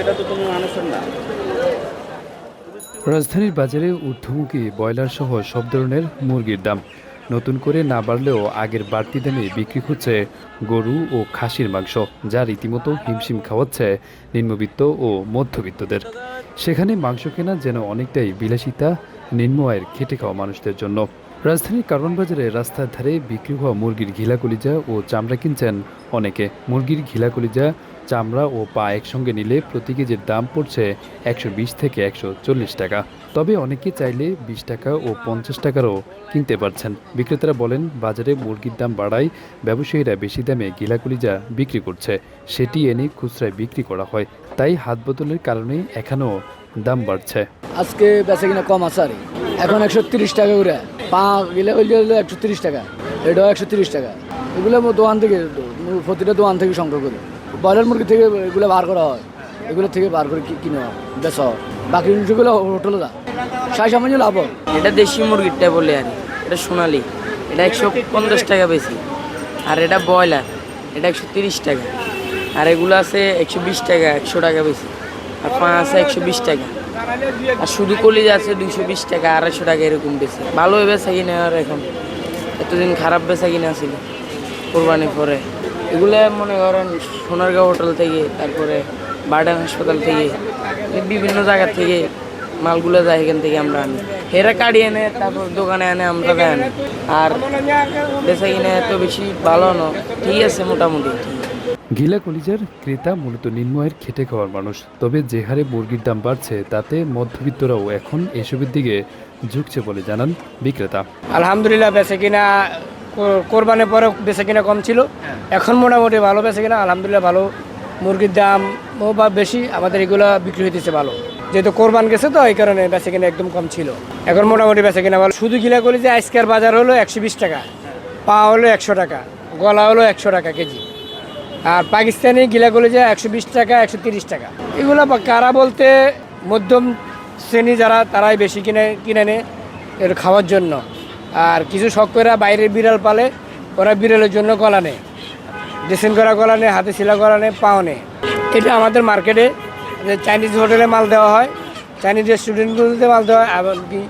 সেটা তো তুমি মানুষের না। রাজধানীর বাজারে ঊর্ধ্বমুখী ব্রয়লার সহ সব ধরনের মুরগির দাম। নতুন করে না বাড়লেও আগের বাড়তি দামে বিক্রি হচ্ছে গরু ও খাসির মাংস, যা রীতিমতো হিমশিম খাওয়াচ্ছে নিম্নবিত্ত ও মধ্যবিত্তদের। সেখানে মাংস কেনা যেন অনেকটাই বিলাসিতা, নিম্ন আয়ের খেটে খাওয়া মানুষদের জন্য। রাজধানীর কারণ বাজারে রাস্তার ধারে বিক্রি হওয়া মুরগির ঘিলা কলিজা ও চামড়া কিনছেন অনেকে। মুরগির ঘিলা কলিজা চামড়া ও পা একসঙ্গে নিলে প্রতি কেজির দাম পড়ছে একশো বিশ থেকে একশো চল্লিশ টাকা। তবে অনেকে চাইলে বিশ টাকা ও পঞ্চাশ টাকারও কিনতে পারছেন। বিক্রেতারা বলেন, বাজারে মুরগির দাম বাড়ায় ব্যবসায়ীরা বেশি দামে গিলা কলিজা বিক্রি করছে। সেটি এনে খুচরায় বিক্রি করা হয়। তাই হাত বদলের কারণে এখানেও দাম বাড়ছে। আজকে বেচা কিনা কম আছে এখন একশো টাকা করে। পা গেলে হইলে একশো তিরিশ টাকা, এটাও একশো তিরিশ টাকা। এগুলো দোকান থেকে, প্রতিটা দোকান থেকে সংগ্রহ করি। ব্রয়লার মুরগি থেকে এগুলো বার করা হয়। এগুলো থেকে বার করে কিনে হয়। বেচা বাকি জিনিসগুলো হোটেলে দা সাই সামান্য লাভ এটা দেশি মুরগিরটা বলে আর এটা সোনালি। এটা একশো পঞ্চাশ টাকা বেশি। আর এটা ব্রয়লার। এটা একশো তিরিশ টাকা। আর এগুলো আছে একশো বিশ টাকা, একশো টাকা বেশি। আর পা আছে একশো বিশ টাকা। আর শুধু কলিজ আছে দুইশো বিশ টাকা, আড়াইশো টাকা এরকম বেশি। ভালো বেচা কিনে আর এখন। এতদিন খারাপ বেচা কিনা ছিল। কোরবানির পরে। এগুলো মনে করেন সোনারগাঁও হোটেল থেকে তারপরে বার্ডেন হাসপাতাল থেকে বিভিন্ন জায়গা থেকে মালগুলো যায় এখান থেকে আমরা আনি। হেরা কাড়ি এনে তারপর দোকানে এনে আমরা আনি। আর বেচা কিনে এত বেশি ভালো না ঠিক আছে মোটামুটি। গিলা কলিজার ক্রেতা মূলত নিম্ন আয়ের খেটে খাওয়ার মানুষ। তবে যে হারে মুরগির দাম বাড়ছে তাতে মধ্যবিত্তরাও এখন এসবের দিকে ঝুঁকছে বলে জানান বিক্রেতা। আলহামদুলিল্লাহ বেচে কিনা কোরবানির পরে বেচে কিনা কম ছিল। এখন মোটামুটি ভালো বেচে কিনা আলহামদুলিল্লাহ ভালো। মুরগির দাম ও বা বেশি আমাদের এগুলো বিক্রি হইতেছে ভালো। যেহেতু কোরবান গেছে তো এই কারণে বেচে কিনা একদম কম ছিল। এখন মোটামুটি বেচে কিনা ভালো। শুধু গিলা করি যে আজকের বাজার হলো একশো বিশ টাকা পা হলো একশো টাকা গলা হলো একশো টাকা কেজি। আর পাকিস্তানি গিলা করি যে একশো বিশ টাকা একশো তিরিশ টাকা। এগুলো কারা বলতে মধ্যম শ্রেণি যারা তারাই বেশি কিনে কিনে নেয় এর খাওয়ার জন্য। আর কিছু শখেরা বাইরের বিড়াল পালে ওরা বিড়ালের জন্য গলা নেয়। ড্রেসিং করা গলা নেয় হাতে শিলা গলা নেয় পাও নেয়। এটা আমাদের মার্কেটে যে চাইনিজ হোটেলে মাল দেওয়া হয় চাইনিজ রেস্টুরেন্টগুলোতে মাল দেওয়া হয় এমনকি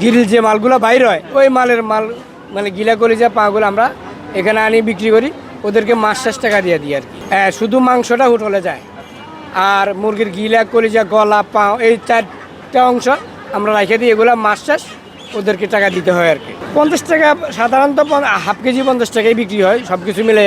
গিরিল যে মালগুলো বাইর হয় ওই মালের মাল মানে গিলা করে যা পাগুলো আমরা এখানে আনি বিক্রি করি ওদেরকে মাস শেষ টাকা দিয়ে দিই আর কি। হ্যাঁ, শুধু মাংসটা হোটেলে যায়। আর মুরগির গিলা কলিজা গলা পাও এই চারটা অংশ আমরা রেখে দিই এগুলো মাস শেষ ওদেরকে টাকা দিতে হয় আর কি। পঞ্চাশ টাকা সাধারণত হাফ কেজি পঞ্চাশ টাকায় বিক্রি হয় সব কিছু মিলে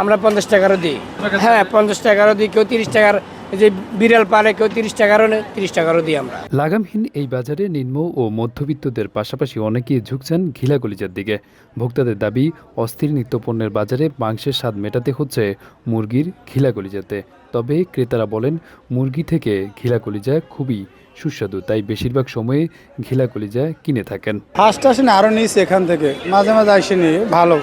আমরা পঞ্চাশ টাকারও দিই। হ্যাঁ পঞ্চাশ টাকারও দিই, কেউ তিরিশ টাকার যে বিড়াল পালে কেউ তিরিশ টাকারও নেয়, তিরিশ টাকারও দিই আমরা। লাগামহীন এই বাজারে নিম্ন ও মধ্যবিত্তদের পাশাপাশি অনেকেই ঝুঁকছেন ঘিলা কলিজার দিকে। ভোক্তাদের দাবি, অস্থির নিত্যপণ্যের বাজারে মাংসের স্বাদ মেটাতে হচ্ছে মুরগির ঘিলা কলিজাতে তবে ক্রেতারা বলেন, মুরগি থেকে ঘিলা কলিজা খুবই সুস্বাদু, তাই বেশিরভাগ সময়ে ঘিলা কলিজা কিনে থাকেন। ফার্স্ট আসেনি আরও নিয়েছি এখান থেকে। মাঝে মাঝে আসেনি, ভালো।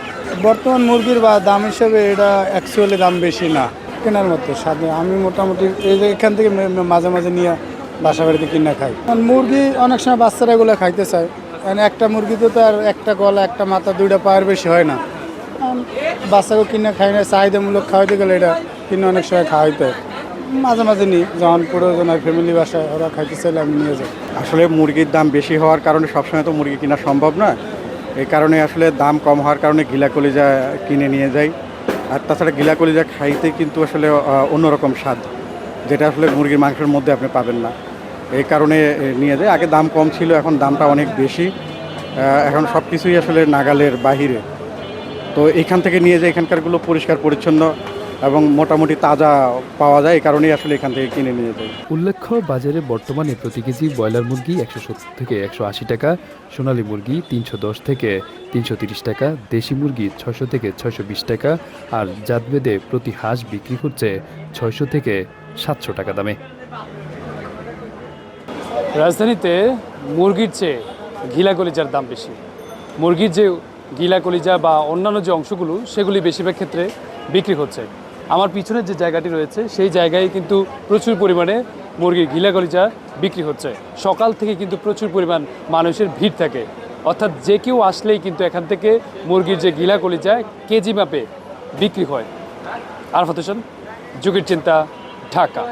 বর্তমান মুরগির বা দাম হিসেবে এটা অ্যাকচুয়ালি দাম বেশি না, কেনার মতো সাথে আমি মোটামুটি এই যে এখান থেকে মাঝে মাঝে নিয়ে বাসা বাড়িতে কিনে খাই। মুরগি অনেক সময় বাচ্চারা এগুলো খাইতে চায়। কারণ একটা মুরগিতে তো আর একটা গলা, একটা মাথা, দুইটা পায়ের বেশি হয় না। বাচ্চাকে কিনে খাই না, চাহিদামূলক খাওয়াইতে গেলে এটা কিনে অনেক সময় খাওয়াইতে হয়। মাঝে মাঝে নিই। যখন প্রয়োজন হয় ফ্যামিলি বাসায়, ওরা খাইতে চাইলে আমি নিয়ে যাই। আসলে মুরগির দাম বেশি হওয়ার কারণে সবসময় তো মুরগি কেনা সম্ভব নয়। এই কারণে আসলে দাম কম হওয়ার কারণে গিলা কলিজা কিনে নিয়ে যাই। আর তাছাড়া গিলা কলিজা খাইতে কিন্তু আসলে অন্যরকম স্বাদ, যেটা আসলে মুরগির মাংসের মধ্যে আপনি পাবেন না। এই কারণে নিয়ে যাই। আগে দাম কম ছিল, এখন দামটা অনেক বেশি। এখন সব কিছুই আসলে নাগালের বাহিরে। তো এখান থেকে নিয়ে যাই। এখানকারগুলো পরিষ্কার, পরিচ্ছন্ন। এবং মোটামুটি তাজা পাওয়া যায় এই কারণেই আসলে এখান থেকে কিনে নিয়ে যাই। উল্লেখ্য বাজারে বর্তমানে প্রতি কেজি ব্রয়লার মুরগি একশো সত্তর থেকে একশো আশি টাকা সোনালী মুরগি তিনশো দশ থেকে তিনশো তিরিশ টাকা দেশি মুরগি ছশো থেকে ছয়শো বিশ টাকা আর জাতভেদে প্রতি হাঁস বিক্রি হচ্ছে ছয়শো থেকে সাতশো টাকা দামে। রাজধানীতে মুরগির চেয়ে গিলা কলিজার দাম বেশি। মুরগির যে গিলা কলিজা বা অন্যান্য যে অংশগুলো সেগুলি বেশিরভাগ ক্ষেত্রে বিক্রি হচ্ছে। আমার পিছনের যে জায়গাটি রয়েছে, সেই জায়গায় কিন্তু প্রচুর পরিমাণে মুরগির ঘিলা গলিচা বিক্রি হচ্ছে। সকাল থেকে কিন্তু প্রচুর পরিমাণ মানুষের ভিড় থাকে। অর্থাৎ যে কেউ আসলেই কিন্তু এখান থেকে মুরগির যে গিলা কলিচা কেজি মাপে বিক্রি হয়। আরফাত হোসেন, যুগের চিন্তা, ঢাকা।